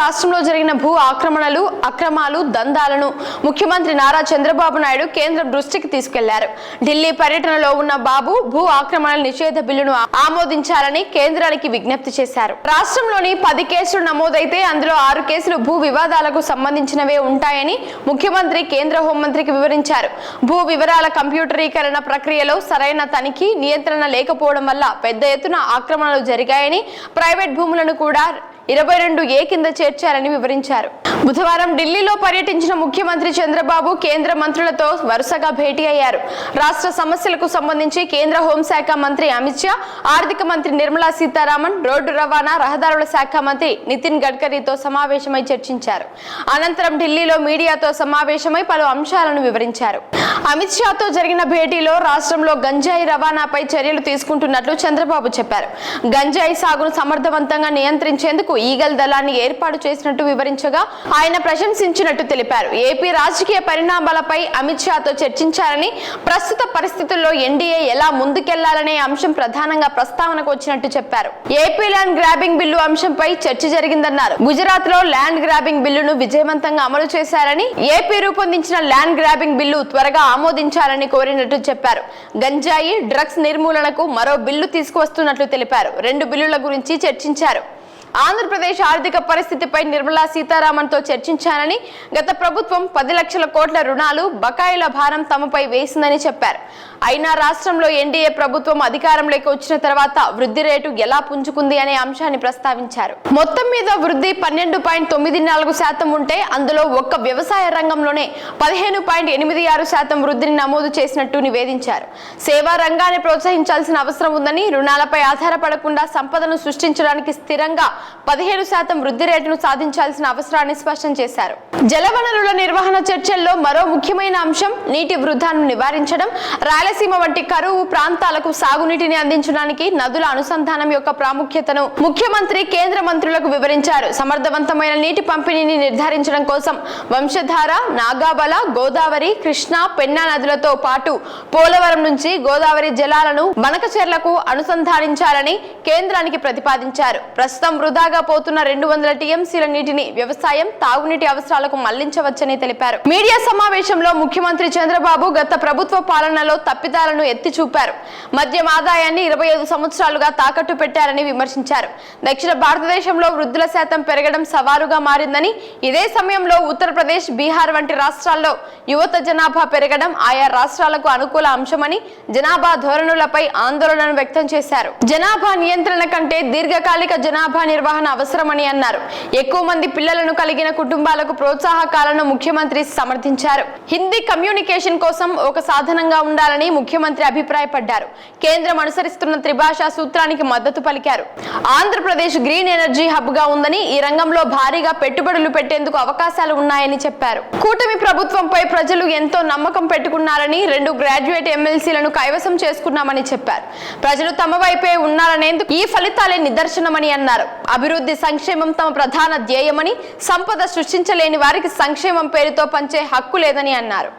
రాష్ట్రంలో జరిగిన భూ ఆక్రమణలు అక్రమాలు దందాలను ముఖ్యమంత్రి నారా చంద్రబాబు నాయుడు కేంద్రం దృష్టికి తీసుకెళ్ళారు. ఢిల్లీ పర్యటనలో ఉన్న బాబు భూ ఆక్రమణల నిషేధ బిల్లును ఆమోదించాలని కేంద్రానికి విజ్ఞప్తి చేశారు. రాష్ట్రంలోని పది కేసులు నమోదైతే అందులో ఆరు కేసులు భూ వివాదాలకు సంబంధించినవే ఉంటాయని ముఖ్యమంత్రి కేంద్ర హోంమంత్రికి వివరించారు. భూ వివరాల కంప్యూటరీకరణ ప్రక్రియలో సరైన తనిఖీ నియంత్రణ లేకపోవడం వల్ల పెద్ద ఎత్తున ఆక్రమణలు జరిగాయని ప్రైవేట్ భూములను కూడా ఇరవై రెండు ఏ కింద చేర్చారని వివరించారు. బుధవారం ఢిల్లీలో పర్యటించిన ముఖ్యమంత్రి చంద్రబాబు కేంద్ర మంత్రులతో వరుసగా భేటీ అయ్యారు. రాష్ట్ర సమస్యలకు సంబంధించి కేంద్ర హోంశాఖ మంత్రి అమిత్ షా ఆర్థిక మంత్రి నిర్మలా సీతారామన్ రోడ్డు రవాణా రహదారుల శాఖ మంత్రి నితిన్ గడ్కరీతో సమావేశమై చర్చించారు. అనంతరం ఢిల్లీలో మీడియాతో సమావేశమై పలు అంశాలను వివరించారు. అమిత్ షాతో జరిగిన భేటీలో రాష్ట్రంలో గంజాయి రవాణాపై చర్యలు తీసుకుంటున్నట్లు చంద్రబాబు చెప్పారు. గంజాయి సాగును సమర్థవంతంగా నియంత్రించేందుకు ఈగల్ దళాన్ని ఏర్పాటు చేసినట్టు వివరించగా ఆయన ప్రశంసించినట్టు తెలిపారు. ఏపీ రాజకీయ పరిణామాలపై అమిత్ షాతో చర్చించారని ప్రస్తుత పరిస్థితుల్లో ఎన్డీఏ ఎలా ముందుకెళ్ళాలనే అంశం ప్రధానంగా ప్రస్తావనకు వచ్చినట్టు చెప్పారు. ఏపీ ల్యాండ్ గ్రాబింగ్ బిల్లు అంశంపై చర్చ జరిగిందన్నారు. గుజరాత్లో ల్యాండ్ గ్రాబింగ్ బిల్లును విజయవంతంగా అమలు చేశారని ఏపీ రూపొందించిన ల్యాండ్ గ్రాబింగ్ బిల్లు త్వరగా ఆమోదించాలని కోరినట్టు చెప్పారు. గంజాయి డ్రగ్స్ నిర్మూలనకు మరో బిల్లు తీసుకువస్తున్నట్లు తెలిపారు. రెండు బిల్లుల గురించి చర్చించారు. ఆంధ్రప్రదేశ్ ఆర్థిక పరిస్థితిపై నిర్మలా సీతారామన్తో చర్చించానని గత ప్రభుత్వం పది లక్షల కోట్ల రుణాలు బకాయిల భారం తమపై వేసిందని చెప్పారు. అయినా రాష్ట్రంలో ఎన్డీఏ ప్రభుత్వం అధికారంలోకి వచ్చిన తర్వాత వృద్ధి రేటు ఎలా పుంజుకుంది అనే అంశాన్ని ప్రస్తావించారు. మొత్తం మీద వృద్ధి పన్నెండు పాయింట్ తొమ్మిది నాలుగు శాతం ఉంటే అందులో ఒక్క వ్యవసాయ రంగంలోనే పదిహేను పాయింట్ ఎనిమిది ఆరు శాతం వృద్ధిని నమోదు చేసినట్టు నివేదించారు. సేవా రంగాన్ని ప్రోత్సహించాల్సిన అవసరం ఉందని రుణాలపై ఆధారపడకుండా సంపదను సృష్టించడానికి స్థిరంగా పదిహేను శాతం వృద్ధి రేటును సాధించాల్సిన అవసరాన్ని స్పష్టం చేశారు. జలవనరుల నిర్వహణ చర్చల్లో మరో ముఖ్యమైన అంశం నీటి వృధాను నివారించడం. రాయలసీమ వంటి కరువు ప్రాంతాలకు సాగునీటిని అందించడానికి నదుల అనుసంధానం యొక్క ప్రాముఖ్యతను ముఖ్యమంత్రి కేంద్ర మంత్రులకు వివరించారు. సమర్థవంతమైన నీటి పంపిణీని నిర్ధారించడం కోసం వంశధార నాగాబల గోదావరి కృష్ణా పెన్నా నదులతో పాటు పోలవరం నుంచి గోదావరి జలాలను బనకచెర్లకు అనుసంధానించాలని కేంద్రానికి ప్రతిపాదించారు. ప్రస్తుతం వృధాగా పోతున్న రెండు వందల టీఎంసీల నీటిని వ్యవసాయం తాగునీటి అవసరాలకు మళ్ళించవచ్చని తెలిపారు. మీడియా సమావేశంలో ముఖ్యమంత్రి చంద్రబాబు గత ప్రభుత్వ పాలనలో తప్పిదాలను ఎత్తి చూపారు మద్యం ఆదాయాన్ని ఇరవై ఐదు సంవత్సరాలుగా తాకట్టు పెట్టారని విమర్శించారు. దక్షిణ భారతదేశంలో వృద్ధుల శాతం పెరగడం సవాలుగా మారిందని ఇదే సమయంలో ఉత్తరప్రదేశ్ బీహార్ వంటి రాష్ట్రాల్లో యువత జనాభా పెరగడం ఆయా రాష్ట్రాలకు అనుకూల అంశమని జనాభా ధోరణులపై ఆందోళనను వ్యక్తం చేశారు. జనాభా నియంత్రణ కంటే దీర్ఘకాలిక జనాభా నిర్వహణ అవసరమని అన్నారు. ఎక్కువ మంది పిల్లలను కలిగిన కుటుంబాలకు ప్రోత్సాహకాలను ముఖ్యమంత్రి సమర్థించారు. హిందీ కమ్యూనికేషన్ కోసం ఒక సాధనంగా ఉండాలని ముఖ్యమంత్రి అభిప్రాయపడ్డారు. కేంద్రం అనుసరిస్తున్న త్రిభాషా సూత్రానికి మద్దతు పలికారు. ఆంధ్రప్రదేశ్ గ్రీన్ ఎనర్జీ హబ్గా ఉందని ఈ రంగంలో భారీగా పెట్టుబడులు పెట్టేందుకు అవకాశాలు ఉన్నాయని చెప్పారు. కూటమి ప్రభుత్వంపై ప్రజలు ఎంతో నమ్మకం పెట్టుకున్నారని రెండు గ్రాడ్యుయేట్ ఎమ్మెల్సీలను కైవసం చేసుకున్నామని చెప్పారు. ప్రజలు తమ వైపే ఉన్నారనేందుకు ఈ ఫలితాలే నిదర్శనమని అన్నారు. అభివృద్ధి సంక్షేమం తమ ప్రధాన ధ్యేయమని సంపద సృష్టించలేని వారికి సంక్షేమం పేరుతో పంచే హక్కు లేదని అన్నారు.